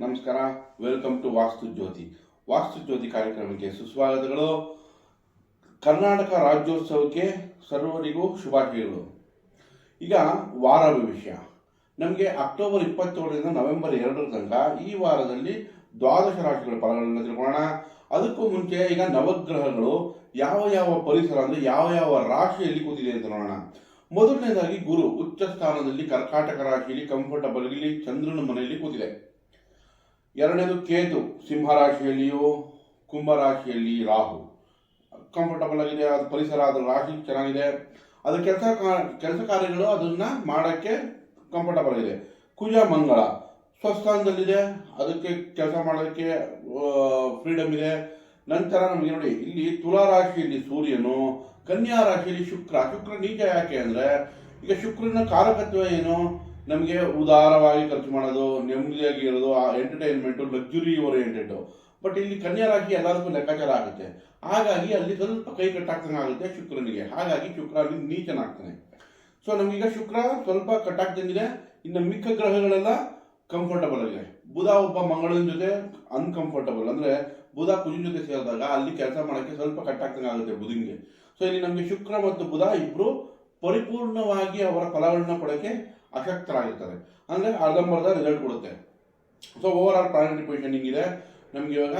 ನಮಸ್ಕಾರ welcome to ವಾಸ್ತು ಜ್ಯೋತಿ ವಾಸ್ತು ಜ್ಯೋತಿ ಕಾರ್ಯಕ್ರಮಕ್ಕೆ ಸುಸ್ವಾಗತಗಳು. ಕರ್ನಾಟಕ ರಾಜ್ಯೋತ್ಸವಕ್ಕೆ ಸರ್ವರಿಗೂ ಶುಭಾಶಯಗಳು. ಈಗ ವಾರ ಭವಿಷ್ಯ ನಮಗೆ ಅಕ್ಟೋಬರ್ ಇಪ್ಪತ್ತೇಳರಿಂದ ನವೆಂಬರ್ ಎರಡರ ತನಕ ಈ ವಾರದಲ್ಲಿ ದ್ವಾದಶ ರಾಶಿಗಳ ಫಲಗಳನ್ನು ತಿಳ್ಕೊಳ್ಳೋಣ. ಅದಕ್ಕೂ ಮುಂಚೆ ಈಗ ನವಗ್ರಹಗಳು ಯಾವ ಯಾವ ಪರಿಸರ ಅಂದರೆ ಯಾವ ಯಾವ ರಾಶಿಯಲ್ಲಿ ಕೂತಿದೆ ಅಂತ ನೋಡೋಣ. ಮೊದಲನೇದಾಗಿ ಗುರು ಉಚ್ಚ ಸ್ಥಾನದಲ್ಲಿ ಕರ್ಕಾಟಕ ರಾಶಿಯಲ್ಲಿ ಕಂಫರ್ಟಬಲ್ ಇಲ್ಲಿ ಚಂದ್ರನ ಮನೆಯಲ್ಲಿ ಕೂತಿದೆ. ಎರಡನೇದು ಕೇತು ಸಿಂಹ ರಾಶಿಯಲ್ಲಿಯೂ ಕುಂಭ ರಾಶಿಯಲ್ಲಿ ರಾಹು. ಕಂಫರ್ಟಬಲ್ ಆಗಿದೆ, ಅದು ಪರಿಸರ, ಅದು ರಾಶಿ ಚೆನ್ನಾಗಿದೆ. ಅದು ಕೆಲಸ ಕೆಲಸ ಕಾರ್ಯಗಳು ಅದನ್ನ ಮಾಡೋಕ್ಕೆ ಕಂಫರ್ಟಬಲ್ ಆಗಿದೆ. ಕುಜ, ಮಂಗಳ. ಸ್ವಸ್ಥಾನದಲ್ಲಿದೆ, ಅದಕ್ಕೆ ಕೆಲಸ ಮಾಡೋದಕ್ಕೆ ಫ್ರೀಡಮ್ ಇದೆ. ನಂತರ ನಮಗೆ ನೋಡಿ, ಇಲ್ಲಿ ತುಲಾ ರಾಶಿಯಲ್ಲಿ ಸೂರ್ಯನು, ಕನ್ಯಾ ರಾಶಿಯಲ್ಲಿ ಶುಕ್ರ. ಶುಕ್ರ ನೀಚ ಯಾಕೆ ಅಂದರೆ, ಈಗ ಶುಕ್ರನ ಕಾರಕತ್ವ ಏನು? ನಮಗೆ ಉದಾರವಾಗಿ ಖರ್ಚು ಮಾಡೋದು, ನೆಮ್ಮದಿಯಾಗಿ ಇರೋದು, ಆ ಎಂಟರ್ಟೈನ್ಮೆಂಟು ಲಕ್ಸುರಿ ಓರಿಯೆಂಟೆಡ್ ಬಟ್ ಇಲ್ಲಿ ಕನ್ಯಾ ರಾಶಿ ಎಲ್ಲರಿಗೂ ಲೆಕ್ಕಾಚಾರ ಆಗುತ್ತೆ. ಹಾಗಾಗಿ ಅಲ್ಲಿ ಸ್ವಲ್ಪ ಕೈ ಕಟ್ಟಾಗ್ತಂಗೆ ಆಗುತ್ತೆ ಶುಕ್ರನಿಗೆ. ಹಾಗಾಗಿ ಶುಕ್ರ ಅಲ್ಲಿ ನೀಚನಾಗ್ತಾನೆ. ಸೊ ನಮಗೀಗ ಶುಕ್ರ ಸ್ವಲ್ಪ ಕಟ್ಟಾಗ್ತಂಗಿದೆ ಇನ್ನು ಮಿಕ್ಕ ಗ್ರಹಗಳೆಲ್ಲ ಕಂಫರ್ಟಬಲ್ ಆಗಿದೆ. ಬುಧ, ಒಬ್ಬ ಮಂಗಳನ ಜೊತೆ ಅನ್ಕಂಫರ್ಟಬಲ್ ಅಂದ್ರೆ ಬುಧ ಕುಜಿನ ಜೊತೆ ಸೇರಿದಾಗ ಅಲ್ಲಿ ಕೆಲಸ ಮಾಡೋಕ್ಕೆ ಸ್ವಲ್ಪ ಕಟ್ಟಾಗ್ತಂಗೆ ಆಗುತ್ತೆ ಬುಧನಿಗೆ ಸೊ ಇಲ್ಲಿ ನಮಗೆ ಶುಕ್ರ ಮತ್ತು ಬುಧ ಇಬ್ಬರು ಪರಿಪೂರ್ಣವಾಗಿ ಅವರ ಫಲಗಳನ್ನ ಕೊಡೋಕ್ಕೆ ಅಶಕ್ತರಾಗಿರ್ತಾರೆ ಅಂದ್ರೆ ಅರ್ಧಂಬರ್ಧ ರಿಸಲ್ಟ್ ಕೊಡುತ್ತೆ. So over all priority positioning ಇದೆ ನಮ್ಗೆ ಇವಾಗ,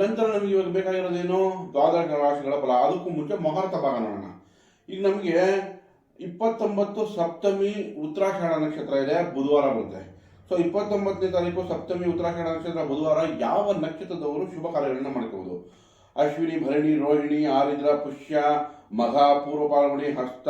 ನಂತರ ನಮ್ಗೆ ಇವಾಗ ಬೇಕಾಗಿರೋದೇನು ದ್ವಾದಶ ರಾಶಿಗಳ ಫಲ. ಅದಕ್ಕೂ ಮುಂಚೆ ಮಹಾರತ ಭಾಗ ನೋಡೋಣ ಈಗ ನಮಗೆ ಇಪ್ಪತ್ತೊಂಬತ್ತು ಸಪ್ತಮಿ ಉತ್ತರಾಷಾಢ ನಕ್ಷತ್ರ ಇದೆ, ಬುಧವಾರ ಬರುತ್ತೆ. ಸೊ ಇಪ್ಪತ್ತೊಂಬತ್ತನೇ ತಾರೀಕು ಸಪ್ತಮಿ ಉತ್ತರಾಷಾಢ ನಕ್ಷತ್ರ, ಬುಧವಾರ ಯಾವ ನಕ್ಷತ್ರದವರು ಶುಭ ಕಾರ್ಯಗಳನ್ನು ಮಾಡ್ಕೋಬಹುದು ಅಶ್ವಿನಿ, ಭರಣಿ, ರೋಹಿಣಿ, ಆರಿದ್ರ, ಪುಷ್ಯ, ಮಘ ಪೂರ್ವ ಪಾಲ್ಗುಣಿ ಹಸ್ತ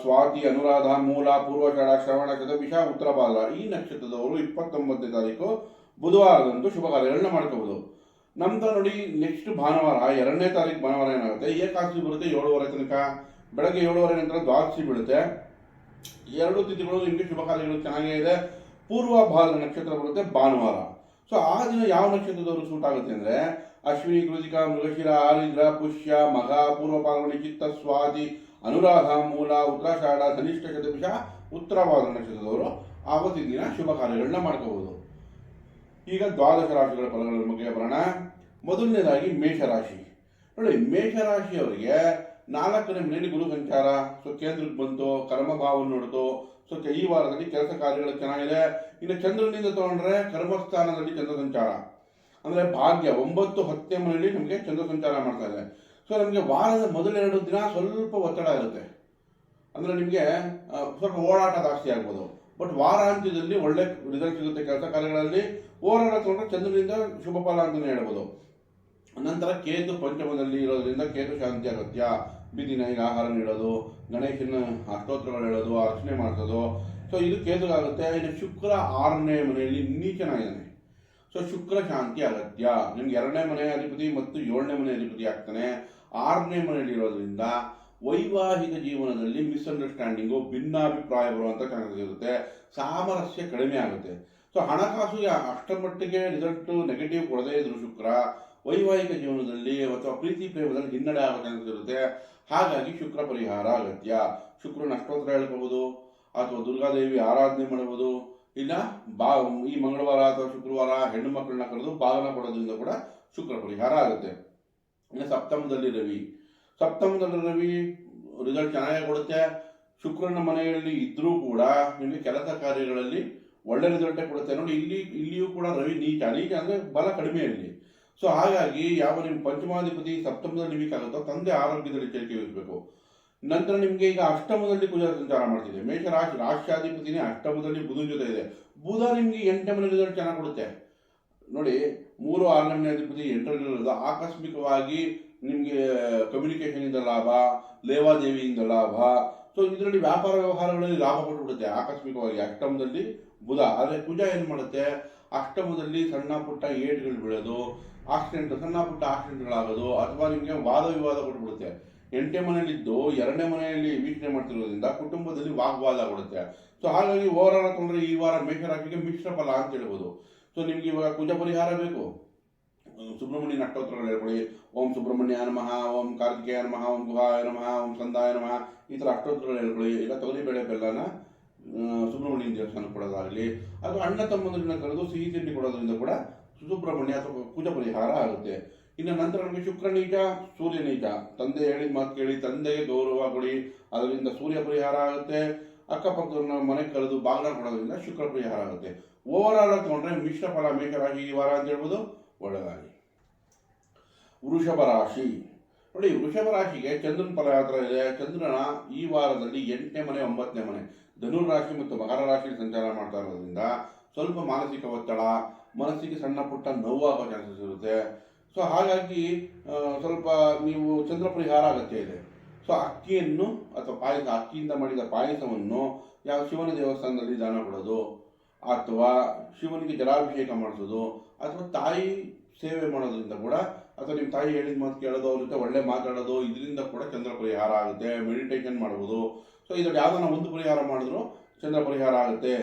ಸ್ವಾತಿ, ಅನುರಾಧ, ಮೂಲ ಪೂರ್ವಷಾಢ ಶ್ರವಣ, ಶತಭಿಷ, ಉತ್ತರ ಬಾಲ ಈ ನಕ್ಷತ್ರದವರು ಇಪ್ಪತ್ತೊಂಬತ್ತನೇ ತಾರೀಕು ಬುಧವಾರದಂದು ಶುಭ ಕಾರ್ಯಗಳನ್ನ ಮಾಡ್ಕೋಬಹುದು ನಮ್ದು ನೋಡಿ ನೆಕ್ಸ್ಟ್ ಭಾನುವಾರ, ಎರಡನೇ ತಾರೀಕು ಭಾನುವಾರ ಏನಾಗುತ್ತೆ? ಏಕಾದಶಿ ಬರುತ್ತೆ, ಏಳುವರೆ ತನಕ. ಬೆಳಗ್ಗೆ ಏಳುವರೆ ನಂತರ ದ್ವಾದಶಿ ಬೀಳುತ್ತೆ. ಎರಡು ತಿಥಿಗಳು ನಿಮಗೆ ಶುಭ ಕಾರ್ಯಗಳು ಚೆನ್ನಾಗೇ ಇದೆ. ಪೂರ್ವ ಭಾಗದ ನಕ್ಷತ್ರ ಬರುತ್ತೆ ಭಾನುವಾರ. ಸೊ ಆ ದಿನ ಯಾವ ನಕ್ಷತ್ರದವರು ಸೂಟ್ ಆಗುತ್ತೆ ಅಂದ್ರೆ, ಅಶ್ವಿನಿ, ಕೃತಿಕ, ಮೃಗಶಿರ, ಆರಿದ್ರ, ಪುಷ್ಯ, ಮಗ, ಪೂರ್ವ ಪಾಲ್ಗೊಂಡು ಚಿತ್ತ, ಸ್ವಾತಿ ಅನುರಾಧ, ಮೂಲ ಉತ್ತರಾಷಾಢ ಧನಿಷ್ಠ ಚತುರ್ಷ ಉತ್ತರವಾದ ನಕ್ಷತ್ರದವರು ಆವತ್ತಿನ ದಿನ ಶುಭ ಕಾರ್ಯಗಳನ್ನ ಮಾಡ್ಕೋಬಹುದು ಈಗ ದ್ವಾದಶ ರಾಶಿಗಳ ಫಲಗಳ ಬಗ್ಗೆ ಬರೋಣ. ಮೊದಲನೇದಾಗಿ ಮೇಷರಾಶಿ. ನೋಡಿ, ಮೇಷರಾಶಿಯವರಿಗೆ ನಾಲ್ಕನೇ ಮನೆಯಲ್ಲಿ ಗುರು ಸಂಚಾರ. ಸೊ, ಕೇಂದ್ರಕ್ಕೆ ಬಂತು, ಕರ್ಮಭಾವವನ್ನು ನೋಡ್ತು. ಸೊ ಈ ವಾರದಲ್ಲಿ ಕೆಲಸ ಕಾರ್ಯಗಳು ಚೆನ್ನಾಗಿದೆ. ಇನ್ನು ಚಂದ್ರನಿಂದ ತಗೊಂಡ್ರೆ ಕರ್ಮಸ್ಥಾನದಲ್ಲಿ ಚಂದ್ರ ಸಂಚಾರ. ಅಂದ್ರೆ ಭಾಗ್ಯ, ಒಂಬತ್ತು ಹತ್ತನೇ ಮನೆಯಲ್ಲಿ ನಮಗೆ ಚಂದ್ರ ಸಂಚಾರ ಮಾಡ್ತಾ ಇದೆ. ಸೊ ನಮಗೆ ವಾರದ ಮೊದಲೆರಡು ದಿನ ಸ್ವಲ್ಪ ಒತ್ತಡ ಇರುತ್ತೆ. ಅಂದರೆ ನಿಮಗೆ ಸ್ವಲ್ಪ ಓಡಾಟ ಜಾಸ್ತಿ ಆಗ್ಬೋದು. ಬಟ್ ವಾರಾಂತ್ಯದಲ್ಲಿ ಒಳ್ಳೆ ರಿಸಲ್ಟ್ ಸಿಗುತ್ತೆ ಕೆಲಸ ಕಾರ್ಯಗಳಲ್ಲಿ. ಓವರಾಲ್ ತಗೊಂಡ್ರೆ ಚಂದ್ರನಿಂದ ಶುಭ ಫಲ ಅಂತಲೇ ಹೇಳ್ಬೋದು. ನಂತರ ಕೇತು ಪಂಚಮದಲ್ಲಿ ಇರೋದ್ರಿಂದ ಕೇತು ಶಾಂತಿ ಅಗತ್ಯ ಬೀದಿ ನಾಯಿಗೆ ಆಹಾರ ನೀಡೋದು, ಗಣೇಶನ ಅಷ್ಟೋತ್ರಗಳು ಹೇಳೋದು, ಅರ್ಚನೆ ಮಾಡಿಸೋದು. ಸೊ ಇದು ಕೇತುಗಾಗುತ್ತೆ. ಇನ್ನು ಶುಕ್ರ ಆರನೇ ಮನೆಯಲ್ಲಿ ನೀಚನಾಗಿದ್ದಾನೆ ಸೊ ಶುಕ್ರ ಶಾಂತಿ ಅಗತ್ಯ. ನಿಮ್ಗೆ ಎರಡನೇ ಮನೆ ಅಧಿಪತಿ ಮತ್ತು ಏಳನೇ ಮನೆ ಅಧಿಪತಿ ಆಗ್ತಾನೆ. ಆರನೇ ಮನೆಯಲ್ಲಿ ಇರೋದ್ರಿಂದ ವೈವಾಹಿಕ ಜೀವನದಲ್ಲಿ ಮಿಸ್ಅಂಡರ್ಸ್ಟ್ಯಾಂಡಿಂಗು ಭಿನ್ನಾಭಿಪ್ರಾಯ ಬರುವಂಥ ಚಾನ್ಸಸ್ ಇರುತ್ತೆ. ಸಾಮರಸ್ಯ ಕಡಿಮೆ ಆಗುತ್ತೆ. ಸೊ ಹಣಕಾಸು ಅಷ್ಟರ ಮಟ್ಟಿಗೆ ರಿಸಲ್ಟ್ ನೆಗೆಟಿವ್ ಕೊಡದೇ ಇದ್ರು ಶುಕ್ರ, ವೈವಾಹಿಕ ಜೀವನದಲ್ಲಿ ಅಥವಾ ಪ್ರೀತಿ ಪ್ರೇಮದಲ್ಲಿ ಹಿನ್ನಡೆ ಆಗೋ ಚಾನ್ಸಸ್ ಇರುತ್ತೆ. ಹಾಗಾಗಿ ಶುಕ್ರ ಪರಿಹಾರ ಅಗತ್ಯ. ಶುಕ್ರನ ಅಷ್ಟೋತ್ತರ ಹೇಳ್ಕೋಬಹುದು ಅಥವಾ ದುರ್ಗಾದೇವಿ ಆರಾಧನೆ ಮಾಡಬಹುದು ಇಲ್ಲ ಬಾ, ಈ ಮಂಗಳವಾರ ಅಥವಾ ಶುಕ್ರವಾರ ಹೆಣ್ಣು ಮಕ್ಕಳನ್ನ ಕರೆದು ಬಾಗನ ಕೊಡೋದ್ರಿಂದ ಕೂಡ ಶುಕ್ರ ಪರಿಹಾರ ಆಗುತ್ತೆ. ಸಪ್ತಮದಲ್ಲಿ ರವಿ. ಸಪ್ತಮದಲ್ಲಿ ರವಿ ರಿಸಲ್ಟ್ ಚೆನ್ನಾಗಿ ಕೊಡುತ್ತೆ ಶುಕ್ರನ ಮನೆಯಲ್ಲಿ ಇದ್ರೂ ಕೂಡ ನಿಮಗೆ ಕೆಲಸ ಕಾರ್ಯಗಳಲ್ಲಿ ಒಳ್ಳೆ ರಿಸಲ್ಟೇ ಕೊಡುತ್ತೆ. ನೋಡಿ, ಇಲ್ಲಿ, ಇಲ್ಲಿಯೂ ಕೂಡ ರವಿ ನೀಚ. ನೀಚ ಅಂದರೆ ಬಲ ಕಡಿಮೆ ಇಲ್ಲಿ. ಸೊ ಹಾಗಾಗಿ ಯಾವ ನಿಮ್ಮ ಪಂಚಮಾಧಿಪತಿ ಸಪ್ತಮದಲ್ಲಿ ವೀಕ್ ಆಗುತ್ತೋ ತಂದೆ ಆರೋಗ್ಯದಲ್ಲಿ ಎಚ್ಚರಿಕೆ ವಹಿಸಬೇಕು. ನಂತರ ನಿಮಗೆ ಈಗ ಅಷ್ಟಮದಲ್ಲಿ ಕುಜ ಸಂಚಾರ ಮಾಡ್ತಿದೆ. ಮೇಷ ರಾಶಿ, ರಾಷ್ಟ್ರಾಧಿಪತಿನೇ ಅಷ್ಟಮದಲ್ಲಿ ಬುಧನ ಜೊತೆ ಇದೆ. ಬುಧ ನಿಮಗೆ ಎಂಟನೇ ಮನೆ ರಿಸಲ್ಟ್ ಚೆನ್ನಾಗಿ ಕೊಡುತ್ತೆ. ನೋಡಿ, ಮೂರು ಆರನೇ ಅಧಿಪತಿ ಎಂಟರಲ್ಲಿರೋದು ಆಕಸ್ಮಿಕವಾಗಿ ನಿಮಗೆ ಕಮ್ಯುನಿಕೇಶನ್ ಇಂದ ಲಾಭ ಲೇವಾದೇವಿಯಿಂದ ಲಾಭ. ಸೊ ಇದರಲ್ಲಿ ವ್ಯಾಪಾರ ವ್ಯವಹಾರಗಳಲ್ಲಿ ಲಾಭ ಕೊಟ್ಟುಬಿಡುತ್ತೆ ಆಕಸ್ಮಿಕವಾಗಿ ಅಷ್ಟಮದಲ್ಲಿ ಬುಧ. ಆದರೆ ಕುಜ ಏನು ಮಾಡುತ್ತೆ? ಅಷ್ಟಮದಲ್ಲಿ ಸಣ್ಣ ಪುಟ್ಟ ಏಟ್ಗಳು ಬೀಳೋದು ಆಕ್ಸಿಡೆಂಟ್ ಸಣ್ಣ ಪುಟ್ಟ ಆಕ್ಸಿಡೆಂಟ್ಗಳಾಗೋದು ಅಥವಾ ನಿಮಗೆ ವಾದ ವಿವಾದ ಕೊಟ್ಬಿಡುತ್ತೆ. ಎಂಟನೇ ಮನೆಯಲ್ಲಿದ್ದು ಎರಡನೇ ಮನೆಯಲ್ಲಿ ವೀಕ್ಷಣೆ ಮಾಡ್ತಿರೋದ್ರಿಂದ ಕುಟುಂಬದಲ್ಲಿ ವಾಗ್ವಾದ ಕೊಡುತ್ತೆ ಸೊ ಹಾಗಾಗಿ ಓವರ್ ಆಲ್ ಈ ವಾರ ಮೇಷರಾಶಿಗೆ ಮಿಶ್ರ ಫಲ ಅಂತ ಹೇಳ್ಬೋದು. ಸೊ ನಿಮ್ಗೆ ಇವಾಗ ಕುಜ ಪರಿಹಾರ ಬೇಕು? ಸುಬ್ರಹ್ಮಣ್ಯ ಅಷ್ಟೋತ್ತರಗಳು ಹೇಳ್ಕೊಳ್ಳಿ ಓಂ ಸುಬ್ರಹ್ಮಣ್ಯ ನಮಃ, ಓಂ ಕಾರ್ತಿಕೇಯ ನಮಃ, ಓಂ ಗುಹಾಯ ನಮಃ, ಓಂ ಸಂದಾಯ ನಮಃ, ಈ ಥರ ಅಷ್ಟೋತ್ರಗಳು ಹೇಳ್ಕೊಳ್ಳಿ ಇಲ್ಲ ತೊಗರಿಬೇಳೆ ಬೆಲ್ಲನ ಸುಬ್ರಹ್ಮಣ್ಯನ ದೇವಸ್ಥಾನ ಕೊಡೋದಾಗಲಿ, ಅಥವಾ ಅಣ್ಣ ತಮ್ಮಂದ್ರನ್ನ ಕರೆದು ಸಿಹಿ ತಿಂಡಿ ಕೊಡೋದ್ರಿಂದ ಕೂಡ ಸುಬ್ರಹ್ಮಣ್ಯ ಅಥವಾ ಕುಜ ಪರಿಹಾರ ಆಗುತ್ತೆ. ಇನ್ನು ನಂತರ ನಮಗೆ ಶುಕ್ರ ನೀಚ, ಸೂರ್ಯ ನೀಚ. ತಂದೆ ಹೇಳಿದ ಮಾತು ಕೇಳಿ ತಂದೆಗೆ ಗೌರವ ಕೊಡಿ. ಅದರಿಂದ ಸೂರ್ಯ ಪರಿಹಾರ ಆಗುತ್ತೆ. ಅಕ್ಕಪಕ್ಕದವ್ರನ್ನ ಮನೆಗೆ ಕರೆದು ಬಾಗಿಲ ಕೊಡೋದ್ರಿಂದ ಶುಕ್ರ ಪರಿಹಾರ ಆಗುತ್ತೆ. ಓವರ್ ಆಲ್ ತಗೊಂಡ್ರೆ ಮಿಶ್ರ ಫಲ ಮೇಷರಾಶಿ ಈ ವಾರ ಅಂತ ಹೇಳ್ಬೋದು ಒಳ್ಳೆಯದಾಗಿ ವೃಷಭ ರಾಶಿ. ನೋಡಿ, ವೃಷಭ ರಾಶಿಗೆ ಚಂದ್ರನ ಫಲ ಯಾವ ಥರ ಇದೆ? ಚಂದ್ರನ ಈ ವಾರದಲ್ಲಿ ಎಂಟನೇ ಮನೆ, ಒಂಬತ್ತನೇ ಮನೆ. ಧನುರ್ ರಾಶಿ ಮತ್ತು ಮಕರ ರಾಶಿ ಸಂಚಾರ ಮಾಡ್ತಾ ಇರೋದ್ರಿಂದ ಸ್ವಲ್ಪ ಮಾನಸಿಕ ಒತ್ತಡ, ಮನಸ್ಸಿಗೆ ಸಣ್ಣ ಪುಟ್ಟ ನೋವಾಗೋ ಚಾನ್ಸಸ್ ಇರುತ್ತೆ. ಸೊ ಹಾಗಾಗಿ ಸ್ವಲ್ಪ ನೀವು ಚಂದ್ರ ಪರಿಹಾರ ಅಗತ್ಯ ಇದೆ. ಸೊ ಅಕ್ಕಿಯನ್ನು ಅಥವಾ ಪಾಯಸ, ಅಕ್ಕಿಯಿಂದ ಮಾಡಿದ ಪಾಯಸವನ್ನು ಯಾವ ಶಿವನ ದೇವಸ್ಥಾನದಲ್ಲಿ ದಾನ ಕೊಡೋದು? ಅಥವಾ ಶಿವನಿಗೆ ಜಲಾಭಿಷೇಕ ಮಾಡಿಸೋದು ಅಥವಾ ತಾಯಿ ಸೇವೆ ಮಾಡೋದ್ರಿಂದ ಕೂಡ ಅಥವಾ ನಿಮ್ಮ ತಾಯಿ ಹೇಳಿದ ಮಾತು ಕೇಳೋದು, ಅವ್ರ ಜೊತೆ ಒಳ್ಳೆ ಮಾತಾಡೋದು, ಇದರಿಂದ ಕೂಡ ಚಂದ್ರ ಪರಿಹಾರ ಆಗುತ್ತೆ ಮೆಡಿಟೇಷನ್ ಮಾಡ್ಬೋದು. ಸೊ ಇದ್ರಲ್ಲಿ ಯಾವ್ದಾನ ಒಂದು ಪರಿಹಾರ ಮಾಡಿದ್ರು ಚಂದ್ರ ಪರಿಹಾರ ಆಗುತ್ತೆ.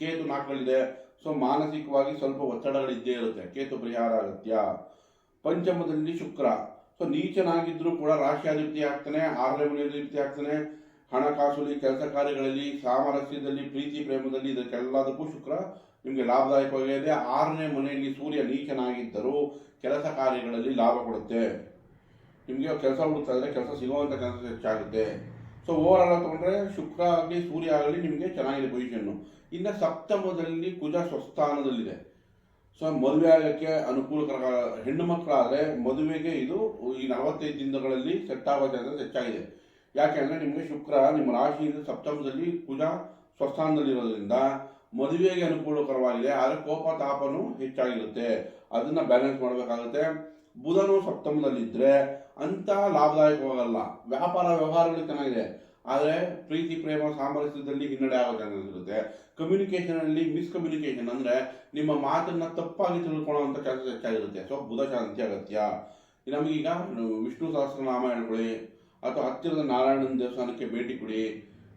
ಕೇತು ನಾಲ್ಕುಗಳಿದೆ. ಸೊ ಮಾನಸಿಕವಾಗಿ ಸ್ವಲ್ಪ ಒತ್ತಡಗಳಿದ್ದೇ ಇರುತ್ತೆ. ಕೇತು ಪರಿಹಾರ ಅಗತ್ಯ. ಪಂಚಮದಲ್ಲಿ ಶುಕ್ರ. ಸೊ ನೀಚನಾಗಿದ್ದರೂ ಕೂಡ ರಾಶಿಯಾಧಿಪತಿ ಆಗ್ತಾನೆ, ಆರನೇ ಮನೆಯಾಧಿಪತಿ ಆಗ್ತಾನೆ ಹಣಕಾಸಲ್ಲಿ ಕೆಲಸ ಕಾರ್ಯಗಳಲ್ಲಿ ಸಾಮರಸ್ಯದಲ್ಲಿ, ಪ್ರೀತಿ ಪ್ರೇಮದಲ್ಲಿ ಇದಕ್ಕೆಲ್ಲದಕ್ಕೂ ಶುಕ್ರ. ನಿಮಗೆ ಲಾಭದಾಯಕವಾಗಿದೆ ಆರನೇ ಮನೆಯಲ್ಲಿ ಸೂರ್ಯ ನೀಚನಾಗಿದ್ದರೂ ಕೆಲಸ ಕಾರ್ಯಗಳಲ್ಲಿ ಲಾಭ ಕೊಡುತ್ತೆ. ನಿಮಗೆ ಕೆಲಸ ಹುಡುಕ್ತಾ ಇದ್ರೆ ಕೆಲಸ ಸಿಗುವಂಥ ಕೆಲಸ ಹೆಚ್ಚಾಗುತ್ತೆ. ಸೊ ಓವರ್ ಆಲ್ ತಗೊಂಡ್ರೆ ಶುಕ್ರ ಆಗಲಿ, ಸೂರ್ಯ ಆಗಲಿ ನಿಮಗೆ ಚೆನ್ನಾಗಿದೆ ಪೊಸಿಷನ್ನು ಇನ್ನು ಸಪ್ತಮದಲ್ಲಿ ಕುಜ ಸ್ವಸ್ಥಾನದಲ್ಲಿದೆ. ಸೊ ಮದುವೆ ಆಗೋಕ್ಕೆ ಅನುಕೂಲಕರ ಹೆಣ್ಣು ಮಕ್ಕಳಾದರೆ ಮದುವೆಗೆ ಇದು ಈ ನಲವತ್ತೈದು ದಿನಗಳಲ್ಲಿ ಸೆಟ್ ಆಗೋ ಚಾನ್ಸಸ್ ಹೆಚ್ಚಾಗಿದೆ. ಯಾಕೆಂದರೆ ನಿಮಗೆ ಶುಕ್ರ, ನಿಮ್ಮ ರಾಶಿಯಿಂದ ಸಪ್ತಮದಲ್ಲಿ ಕುಜ ಸ್ವಸ್ಥಾನದಲ್ಲಿರೋದ್ರಿಂದ ಮದುವೆಗೆ ಅನುಕೂಲಕರವಾಗಿದೆ, ಆದರೆ ಕೋಪ, ತಾಪನೂ ಹೆಚ್ಚಾಗಿರುತ್ತೆ. ಅದನ್ನು ಬ್ಯಾಲೆನ್ಸ್ ಮಾಡಬೇಕಾಗುತ್ತೆ. ಬುಧನು ಸಪ್ತಮದಲ್ಲಿದ್ದರೆ ಅಂತ ಲಾಭದಾಯಕವಾಗಲ್ಲ. ವ್ಯಾಪಾರ ವ್ಯವಹಾರಗಳು ಚೆನ್ನಾಗಿದೆ, ಆದರೆ ಪ್ರೀತಿ, ಪ್ರೇಮ, ಸಾಮರಸ್ಯದಲ್ಲಿ ಹಿನ್ನಡೆ ಆಗೋ ಚಾನ್ಸಸ್ ಇರುತ್ತೆ. ಕಮ್ಯುನಿಕೇಷನ್ ಅಲ್ಲಿ ಮಿಸ್ಕಮ್ಯುನಿಕೇಷನ್ ಅಂದರೆ ನಿಮ್ಮ ಮಾತನ್ನು ತಪ್ಪಾಗಿ ತಿಳ್ಕೊಳ್ಳೋವಂಥ ಚಾನ್ಸಸ್ ಹೆಚ್ಚಾಗಿರುತ್ತೆ. ಸೊ ಬುಧ ಶಾಂತಿ ಅಗತ್ಯ. ನಮಗೀಗ ವಿಷ್ಣು ಸಹಸ್ರನಾಮ ಹೇಳ್ಕೊಳ್ಳಿ. ಅಥವಾ ಹತ್ತಿರದ ನಾರಾಯಣನ ದೇವಸ್ಥಾನಕ್ಕೆ ಭೇಟಿ ಕೊಡಿ.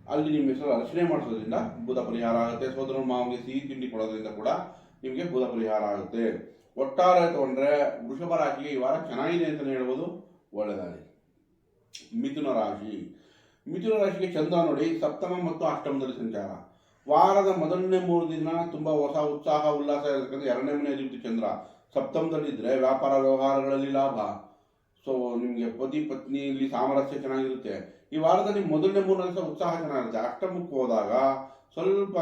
ಅಲ್ಲಿ ನಿಮ್ಮ ಹೆಸರು ಅರ್ಚನೆ ಮಾಡಿಸೋದ್ರಿಂದ ಭೂತ ಪರಿಹಾರ ಆಗುತ್ತೆ. ಸೋದರ ಮಾವಿಗೆ ಸಿಹಿ ತಿಂಡಿ ಕೊಡೋದ್ರಿಂದ ಕೂಡ ನಿಮಗೆ ಭೂತ ಪರಿಹಾರ ಆಗುತ್ತೆ. ಒಟ್ಟಾರೆ ತಗೊಂಡ್ರೆ ವೃಷಭ ರಾಶಿಗೆ ಈ ವಾರ ಚೆನ್ನಾಗಿದೆ ಅಂತಲೇ ಹೇಳ್ಬೋದು. ಒಳ್ಳೆಯದಾಗಿ ಮಿಥುನ ರಾಶಿ. ಮಿಥುನ ರಾಶಿಗೆ ಚಂದ್ರ ನೋಡಿ, ಸಪ್ತಮ ಮತ್ತು ಅಷ್ಟಮದಲ್ಲಿ ಸಂಚಾರ. ವಾರದ ಮೊದಲನೇ ಮೂರು ದಿನ ತುಂಬ ಹೊಸ ಉತ್ಸಾಹ, ಉಲ್ಲಾಸ ಇರತಕ್ಕಂಥ ಎರಡನೇ ಮನೆ ಅಧಿಪತಿ ಚಂದ್ರ. ಸಪ್ತಮದಲ್ಲಿದ್ದರೆ ವ್ಯಾಪಾರ ವ್ಯವಹಾರಗಳಲ್ಲಿ ಲಾಭ. ಸೊ ನಿಮಗೆ ಪತಿ ಪತ್ನಿಯಲ್ಲಿ ಸಾಮರಸ್ಯ ಚೆನ್ನಾಗಿರುತ್ತೆ. ಈ ವಾರದಲ್ಲಿ ಮೊದಲನೇ ಮೂರು ದಿವಸ ಉತ್ಸಾಹ ಚೆನ್ನಾಗಿರುತ್ತೆ. ಅಷ್ಟಮಕ್ಕೆ ಹೋದಾಗ ಸ್ವಲ್ಪ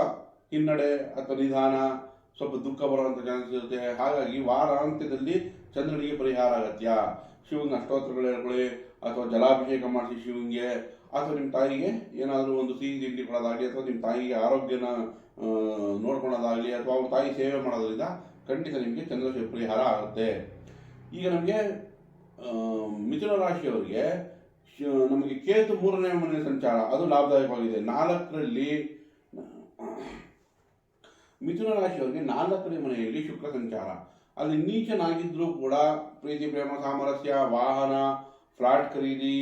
ಹಿನ್ನಡೆ ಅಥವಾ ನಿಧಾನ, ಸ್ವಲ್ಪ ದುಃಖ ಬರುವಂಥ ಚಾನ್ಸ್ ಇರುತ್ತೆ. ಹಾಗಾಗಿ ವಾರಾಂತ್ಯದಲ್ಲಿ ಚಂದ್ರನಿಗೆ ಪರಿಹಾರ ಅಗತ್ಯ. ಶಿವನ ಅಷ್ಟೋತ್ತರಗಳು ಹೇಳ್ಕೊಳ್ಳಿ, ಅಥವಾ ಜಲಾಭಿಷೇಕ ಮಾಡಿಸಿ ಶಿವನಿಗೆ, ಅಥವಾ ನಿಮ್ಮ ತಾಯಿಗೆ ಏನಾದರೂ ಒಂದು ಸಿಹಿ ತಿಂಡಿ ಕೊಡೋದಾಗಲಿ, ಅಥವಾ ನಿಮ್ಮ ತಾಯಿಗೆ ಆರೋಗ್ಯನ ನೋಡ್ಕೊಳ್ಳೋದಾಗಲಿ, ಅಥವಾ ತಾಯಿ ಸೇವೆ ಮಾಡೋದ್ರಿಂದ ಖಂಡಿತ ನಿಮಗೆ ಚಂದ್ರ ಪರಿಹಾರ ಆಗುತ್ತೆ. ಈಗ ನಮಗೆ ಮಿಥುನ ರಾಶಿಯವರಿಗೆ ನಮಗೆ ಕೇತು ಮೂರನೇ ಮನೆ ಸಂಚಾರ, ಅದು ಲಾಭದಾಯಕವಾಗಿದೆ. ನಾಲ್ಕರಲ್ಲಿ, ಮಿಥುನ ರಾಶಿಯವರಿಗೆ ನಾಲ್ಕನೇ ಮನೆಯಲ್ಲಿ ಶುಕ್ರ ಸಂಚಾರ. ಅಲ್ಲಿ ನೀಚನಾಗಿದ್ದರೂ ಕೂಡ ಪ್ರೀತಿ, ಪ್ರೇಮ, ಸಾಮರಸ್ಯ, ವಾಹನ, ಫ್ಲಾಟ್ ಖರೀದಿ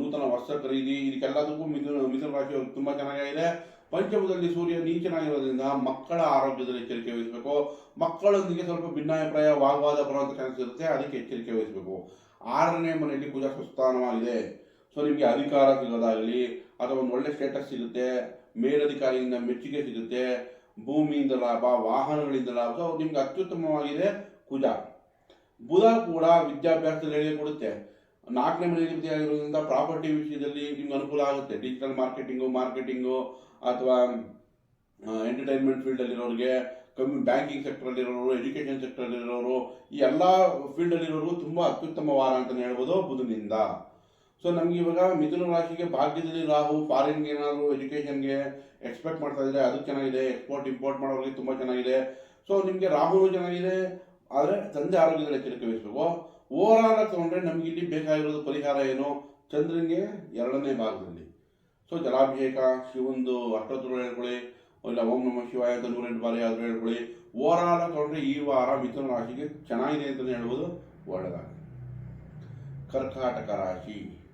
ನೂತನ ವಸ್ತ್ರ ಖರೀದಿ, ಇದಕ್ಕೆಲ್ಲದಕ್ಕೂ ಮಿಥುನ ಮಿಥುನ ರಾಶಿಯವರು ತುಂಬ ಚೆನ್ನಾಗಿದೆ. ಪಂಚಮದಲ್ಲಿ ಸೂರ್ಯ ನೀಚನಾಗಿರೋದ್ರಿಂದ ಮಕ್ಕಳ ಆರೋಗ್ಯದಲ್ಲಿ ಎಚ್ಚರಿಕೆ ವಹಿಸಬೇಕು. ಮಕ್ಕಳೊಂದಿಗೆ ಸ್ವಲ್ಪ ಭಿನ್ನಾಭಿಪ್ರಾಯ, ವಾಗ್ವಾದ ಬರುವಂಥ ಚಾನ್ಸ್ ಇರುತ್ತೆ, ಅದಕ್ಕೆ ಎಚ್ಚರಿಕೆ ವಹಿಸಬೇಕು. ಆರನೇ ಮನೆಯಲ್ಲಿ ಕುಜ ಸ್ವಸ್ಥಾನವಾಗಿದೆ ಸೊ ನಿಮಗೆ ಅಧಿಕಾರ ಸಿಗೋದಾಗಲಿ, ಅಥವಾ ಒಂದು ಒಳ್ಳೆ ಸ್ಟೇಟಸ್ ಸಿಗುತ್ತೆ, ಮೇಲಧಿಕಾರಿಯಿಂದ ಮೆಚ್ಚುಗೆ ಸಿಗುತ್ತೆ, ಭೂಮಿಯಿಂದ ಲಾಭ, ವಾಹನಗಳಿಂದ ಲಾಭ ಸೊ ನಿಮ್ಗೆ ಅತ್ಯುತ್ತಮವಾಗಿದೆ ಕುಜ ಬುಧ ಕೂಡ ವಿದ್ಯಾಭ್ಯಾಸದಲ್ಲಿ ಕೊಡುತ್ತೆ. ನಾಲ್ಕನೇ ಮನೆ ಅಧಿಪತಿ ಆಗಿರೋದ್ರಿಂದ ಪ್ರಾಪರ್ಟಿ ವಿಷಯದಲ್ಲಿ ನಿಮ್ಗೆ ಅನುಕೂಲ ಆಗುತ್ತೆ. ಡಿಜಿಟಲ್ ಮಾರ್ಕೆಟಿಂಗು ಮಾರ್ಕೆಟಿಂಗು ಅಥವಾ ಎಂಟರ್ಟೈನ್ಮೆಂಟ್ ಫೀಲ್ಡಲ್ಲಿರೋರಿಗೆ ಕಮ್ಮಿ ಬ್ಯಾಂಕಿಂಗ್ ಸೆಕ್ಟರಲ್ಲಿರೋರು ಎಜುಕೇಷನ್ ಸೆಕ್ಟರಲ್ಲಿರೋರು ಈ ಎಲ್ಲ ಫೀಲ್ಡಲ್ಲಿರೋರು ತುಂಬ ಅತ್ಯುತ್ತಮ ವಾರ ಅಂತಲೇ ಹೇಳ್ಬೋದು ಬುಧನಿಂದ. ಸೊ ನಮ್ಗೆ ಇವಾಗ ಮಿಥುನ ರಾಶಿಗೆ ಭಾಗ್ಯದಲ್ಲಿ ರಾಹು ಫಾರಿನ್ಗೆ ಏನಾದರೂ ಎಜುಕೇಷನ್ಗೆ ಎಕ್ಸ್ಪೆಕ್ಟ್ ಮಾಡ್ತಾ ಇದ್ರೆ ಅದು ಚೆನ್ನಾಗಿದೆ. ಎಕ್ಸ್ಪೋರ್ಟ್ ಇಂಪೋರ್ಟ್ ಮಾಡೋರಿಗೆ ತುಂಬ ಚೆನ್ನಾಗಿದೆ. ಸೊ ನಿಮಗೆ ರಾಹುನು ಚೆನ್ನಾಗಿದೆ. ಆದರೆ ತಂದೆ ಆರೋಗ್ಯದಲ್ಲಿ ಎಚ್ಚರಿಕೆ ವಹಿಸಬೇಕು ಓವರ್ ತಗೊಂಡ್ರೆ ನಮ್ಗೆ ಇಲ್ಲಿ ಬೇಕಾಗಿರೋದು ಪರಿಹಾರ ಏನು? ಚಂದ್ರನಿಗೆ ಎರಡನೇ ಭಾಗದಲ್ಲಿ. ಸೊ ಜಲಾಭಿಷೇಕ, ಶಿವಂದು ಅಷ್ಟೋತ್ತರ ಹೇಳ್ಕೊಳ್ಳಿ. ಇಲ್ಲ, ಓಂ ನಮ ಶಿವಾಯ ಅಂತ ನೂರೆಂಟು ಬಾರಿ ಆದರೂ ಹೇಳ್ಕೊಳ್ಳಿ. ಓವರ್ ತಗೊಂಡ್ರೆ ಈ ವಾರ ಮಿಥುನ ರಾಶಿಗೆ ಚೆನ್ನಾಗಿದೆ ಅಂತಲೇ ಹೇಳ್ಬೋದು ಒಳ್ಳೆದಾಗ ಕರ್ಕಾಟಕ ರಾಶಿ.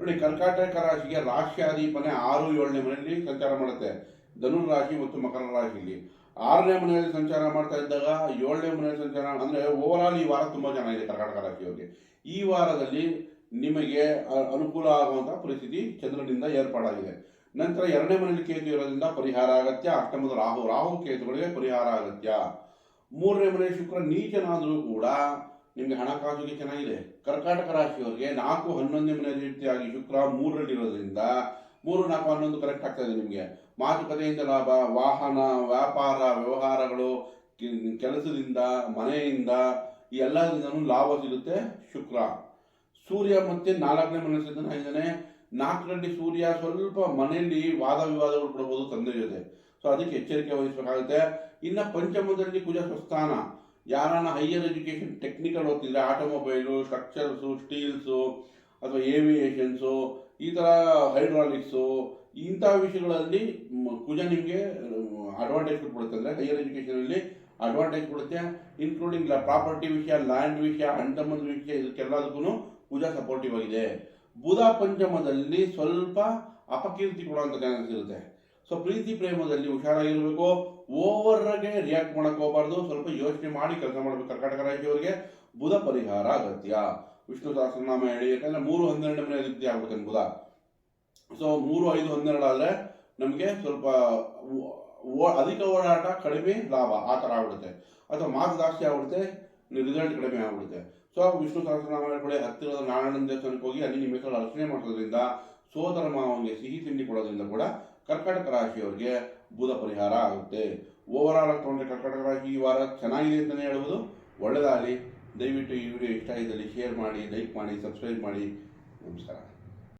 ನೋಡಿ, ಕರ್ಕಾಟಕ ರಾಶಿಗೆ ರಾಶ್ಯಾಧಿಪನೆ ಆರು ಏಳನೇ ಮನೆಯಲ್ಲಿ ಸಂಚಾರ ಮಾಡುತ್ತೆ. ಧನುರ್ ರಾಶಿ ಮತ್ತು ಮಕರ ರಾಶಿಯಲ್ಲಿ. ಆರನೇ ಮನೆಯಲ್ಲಿ ಸಂಚಾರ ಮಾಡ್ತಾ ಇದ್ದಾಗ, ಏಳನೇ ಮನೆಯಲ್ಲಿ ಸಂಚಾರ ಅಂದ್ರೆ ಓವರ್ ಈ ವಾರ ತುಂಬಾ ಚೆನ್ನಾಗಿದೆ ಕರ್ನಾಟಕ ರಾಶಿಯವರಿಗೆ ಈ ವಾರದಲ್ಲಿ ನಿಮಗೆ ಅನುಕೂಲ ಆಗುವಂತಹ ಪರಿಸ್ಥಿತಿ ಚಂದ್ರನಿಂದ ಏರ್ಪಾಡಾಗಿದೆ. ನಂತರ ಎರಡನೇ ಮನೆಯಲ್ಲಿ ಕೇತು ಇರೋದ್ರಿಂದ ಪರಿಹಾರ ಅಗತ್ಯ ಅಷ್ಟಮದ ರಾಹು ರಾಹು ಕೇತುಗಳಿಗೆ ಪರಿಹಾರ ಅಗತ್ಯ. ಮೂರನೇ ಮನೆ ಶುಕ್ರ ನೀಚನಾದರೂ ಕೂಡ ನಿಮಗೆ ಹಣಕಾಸಿಗೆ ಚೆನ್ನಾಗಿದೆ. ಕರ್ಕಾಟಕ ರಾಶಿಯವರಿಗೆ ನಾಲ್ಕು ಹನ್ನೊಂದನೇ ಮನೆ ರೀತಿಯಾಗಿ ಶುಕ್ರ ಮೂರರಲ್ಲಿ ಇರೋದ್ರಿಂದ ಮೂರು, ನಾಲ್ಕು, ಹನ್ನೊಂದು ಕರೆಕ್ಟ್ ಆಗ್ತದೆ ನಿಮಗೆ. ಮಾತುಕತೆಯಿಂದ ಲಾಭ, ವಾಹನ, ವ್ಯಾಪಾರ, ವ್ಯವಹಾರಗಳು ಕೆಲಸದಿಂದ, ಮನೆಯಿಂದ, ಈ ಎಲ್ಲದಿಂದನೂ ಲಾಭ ಸಿಗುತ್ತೆ ಶುಕ್ರ. ಸೂರ್ಯ ಮತ್ತೆ ನಾಲ್ಕನೇ ಮನೆ ಸಿದ್ಧನ ಐದನೇ, ನಾಲ್ಕರಲ್ಲಿ ಸೂರ್ಯ ಸ್ವಲ್ಪ ಮನೆಯಲ್ಲಿ ವಾದ ವಿವಾದಗಳು ಕೊಡಬಹುದು ತಂದೆ ಜೊತೆ. ಸೊ ಅದಕ್ಕೆ ಎಚ್ಚರಿಕೆ ವಹಿಸಬೇಕಾಗುತ್ತೆ. ಇನ್ನು ಪಂಚಮದಲ್ಲಿ ಕುಜ ಸ್ವಸ್ಥಾನ. ಯಾರನ್ನ ಹೈಯರ್ ಎಜುಕೇಷನ್ ಟೆಕ್ನಿಕಲ್ ಓದ್ತಿದ್ರೆ ಆಟೋಮೊಬೈಲು ಸ್ಟ್ರಕ್ಚರ್ಸು ಸ್ಟೀಲ್ಸು ಅಥವಾ ಏವಿಯೇಷನ್ಸು ಈ ಥರ ಹೈಡ್ರಾಲಿಕ್ಸು ಇಂಥ ವಿಷಯಗಳಲ್ಲಿ ಕುಜ ನಿಮಗೆ ಅಡ್ವಾಂಟೇಜ್ ಕೊಡುತ್ತೆ ಅಂದರೆ ಹೈಯರ್ ಎಜುಕೇಷನಲ್ಲಿ ಅಡ್ವಾಂಟೇಜ್ ಕೊಡುತ್ತೆ. ಇನ್ಕ್ಲೂಡಿಂಗ್ ಪ್ರಾಪರ್ಟಿ ವಿಷಯ ಲ್ಯಾಂಡ್ ವಿಷಯ ಅಂಡಮನ್ ವಿಷಯ ಇದಕ್ಕೆಲ್ಲದಕ್ಕೂ ಕುಜ ಸಪೋರ್ಟಿವ್ ಆಗಿದೆ. ಬುಧ ಪಂಚಮದಲ್ಲಿ ಸ್ವಲ್ಪ ಅಪಕೀರ್ತಿ ಕೊಡುವಂಥ ಚಾನ್ಸ್ ಇರುತ್ತೆ. ಸೊ ಪ್ರೀತಿ ಪ್ರೇಮದಲ್ಲಿ ಹುಷಾರಾಗಿರಬೇಕು. ಓವರ್ಗೆ ರಿಯಾಕ್ಟ್ ಮಾಡೋಕ್ಕೆ ಹೋಗಬಾರ್ದು. ಸ್ವಲ್ಪ ಯೋಚನೆ ಮಾಡಿ ಕೆಲಸ ಮಾಡಬೇಕು ಕರ್ನಾಟಕ ರಾಜ್ಯವರಿಗೆ. ಬುಧ ಪರಿಹಾರ ಅಗತ್ಯ. ವಿಷ್ಣು ಸಹಸ್ರನಾಮ ಹೇಳಿ, ಯಾಕಂದ್ರೆ ಮೂರು ಹನ್ನೆರಡು ಮನೆ ಅಧಿಪತಿ ಅಂತ ಬುಧ ಸೊ ಮೂರು, ಐದು ಹನ್ನೆರಡು ಆದ್ರೆ ನಮಗೆ ಸ್ವಲ್ಪ ಅಧಿಕ ಓಡಾಟ, ಕಡಿಮೆ ಲಾಭ, ಆ ಥರ ಆಗ್ಬಿಡುತ್ತೆ. ಅಥವಾ ಮಾಸ ಜಾಸ್ತಿ ಆಗ್ಬಿಡುತ್ತೆ ರಿಸಲ್ಟ್ ಕಡಿಮೆ ಆಗ್ಬಿಡುತ್ತೆ. ಸೊ ವಿಷ್ಣು ಸಹಸ್ರನಾಮ ಹೇಳ್ಕೊಳ್ಳಿ, ಹತ್ತಿರದ ನಾರಾಯಣ ದೇವಸ್ಥಾನಕ್ಕೆ ಹೋಗಿ, ಅಲ್ಲಿ ನಿಮ್ಮ ಅರ್ಚನೆ ಮಾಡೋದ್ರಿಂದ ಸೋದರ ಮಾವನಿಗೆ ಸಿಹಿ ತಿಂಡಿ ಕೊಡೋದ್ರಿಂದ ಕೂಡ ಕರ್ಕಾಟಕ ರಾಶಿಯವರಿಗೆ ಬುಧ ಪರಿಹಾರ ಆಗುತ್ತೆ. ಓವರ್ ಆಲ್ ತಗೊಂಡ್ರೆ ಕರ್ಕಾಟಕ ರಾಶಿ ಈ ವಾರ ಚೆನ್ನಾಗಿದೆ ಅಂತಲೇ ಹೇಳ್ಬೋದು. ಒಳ್ಳೆಯದಾಗಲಿ ದಯವಿಟ್ಟು ಈ ವಿಡಿಯೋ ಇಷ್ಟ ಇದ್ದಲ್ಲಿ ಶೇರ್ ಮಾಡಿ ಲೈಕ್ ಮಾಡಿ ಸಬ್ಸ್ಕ್ರೈಬ್ ಮಾಡಿ. ನಮಸ್ಕಾರ.